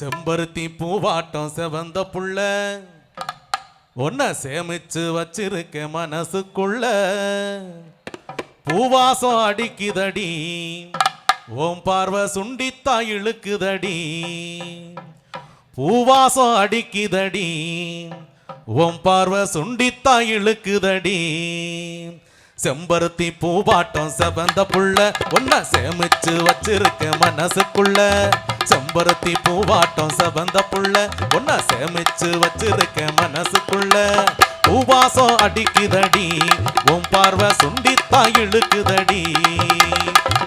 செம்பருத்தி பூவாட்டம் செவந்த புள்ள. ஒன்ன சேமிச்சு வச்சிருக்க மனசுக்குள்ள. பூவாசம் அடிக்குதடி. ஓம் பார்வை சுண்டித்தா இழுக்குதடி. பூவாசம் அடிக்குதடி. ஓம் பார்வை சுண்டித்தா இழுக்குதடி. செம்பருத்தி பூவாட்டம் செவந்த புள்ள. ஒன்ன சேமிச்சு வச்சிருக்க மனசுக்குள்ள. செம்பருத்தி பூவாட்டம் செவந்த புள்ள. ஒன்ன சேமிச்சு வச்சிருக்க மனசுக்குள்ள. பூவாசம் அடிக்குதடி உன் பார்வை சுண்டித்தா இழுக்குதடி.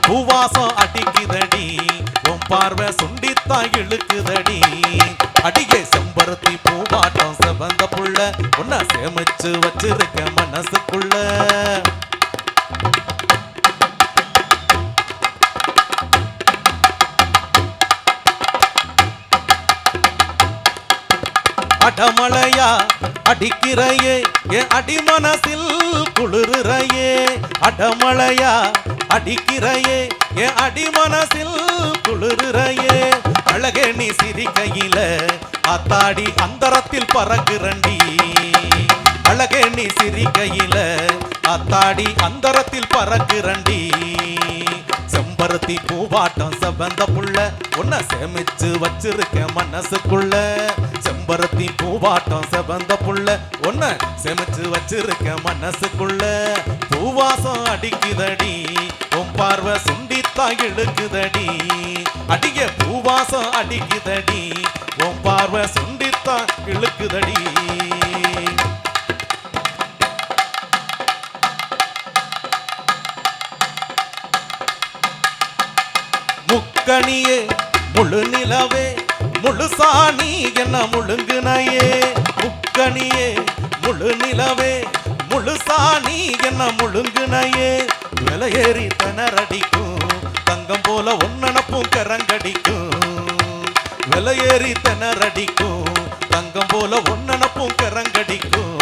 பூவாசம் அடிக்குதடி உன் பார்வை சுண்டித்தா இழுக்குதடி. அடியே செம்பருத்தி பூவாட்டம் செவந்த புள்ள. உன்ன சேமிச்சு வச்சிருக்க மனசுக்குள்ள. அடமலையா அடிக்கிறையே என் அடிமனசில் குளிர்றையே. அடமலையா அடிக்கிறையே என் அடிமனசில் குளிர்றையே. அழகே நீ சிரிக்கையில அத்தாடி அந்தரத்தில் பறக்குறண்டி. அழகே நீ சிரிக்கையில அத்தாடி அந்தரத்தில் பறக்குறண்டி. செம்பருத்தி பூவாட்டம் செவந்த புள்ள உன்னை சேமிச்சு வச்சிருக்க மனசுக்குள்ள. செம்பருத்தி பூவாட்டம் செவந்த புள்ள. ஒன்ன செமிச்சு வச்சிருக்க மனசுக்குள்ள. பூவாசம் அடிக்குதடி. உன் பார்வை சுண்டித்தா இழுக்குதடி. அடிய பூவாசம் அடிக்குதடி. உன் பார்வை சுண்டித்தா இழுக்குதடி. முக்கணியே முழு நிலவே முழுசா நீ என்ன முழுங்குனையே? முக்கணியே முழு நிலவே. முழுசா நீ என்ன முழுங்குனையே? விலையேறி தனரடிக்கும் தங்கம் போல ஒன்னனப்பும் கரங்கடிக்கும். விலையேறி தனரடிக்கும் தங்கம் போல ஒன்னனப்பும் கரங்கடிக்கும்.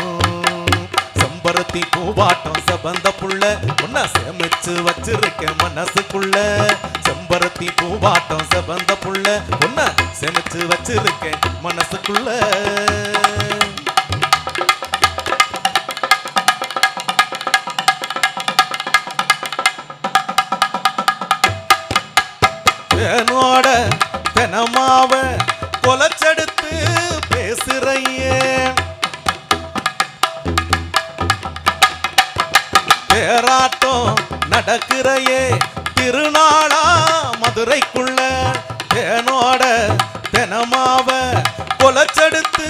செம்பருத்தி பூவாட்டம் செவந்த புள்ள. உன்னை சேமிச்சு வச்சிருக்க மனசுக்குள்ள. செம்பருத்தி பூவாட்டம் செவந்த புள்ள. உன்னை சேமிச்சு வச்சிருக்க மனசுக்குள்ள. தேனோட தெனமாவ கொலைச்செடுத்து தேராட்டம் நடக்கிறையே. திருநாளா மதுரைக்குள்ள தேனோட தெனமாவ கொலச்செடுத்து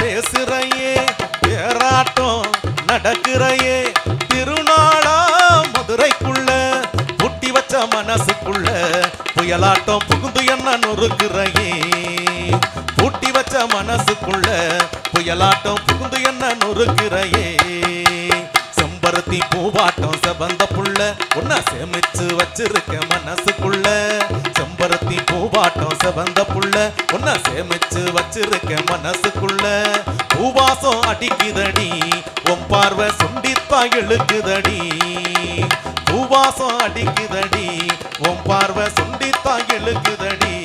பேசுறையே. தேராட்டம் நடக்கிறையே. திருநாளா மதுரைக்குள்ள புட்டி வச்ச மனசுக்குள்ள புயலாட்டம் புகுந்து என்ன நொறுக்குறையே. பூட்டி வச்ச மனசுக்குள்ள புயலாட்டம் புகுந்து என்ன நொறுக்குறையே. பருத்தி பூவாட்டம் செவந்த புள்ள. ஒன்னா சேமிச்சு வச்சிருக்க மனசுக்குள்ள. செம்பருத்தி பூவாட்டம் செவந்த புள்ள. ஒன்னா சேமிச்சு வச்சிருக்க மனசுக்குள்ள. பூவாசம் அடிக்குதடி உன் பார்வை சுண்டித்தா இழுக்குதடி. பூவாசம் அடிக்குதடி உன் பார்வை சுண்டித்தா இழுக்குதடி.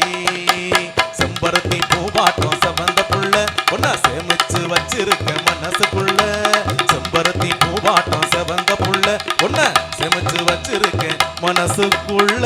செம்பருத்தி பூவாட்டம் செவந்த புள்ள. ஒன்னா சேமிச்சு வச்சிருக்க மனசுக்குள்ள. மனசுக்குள்ள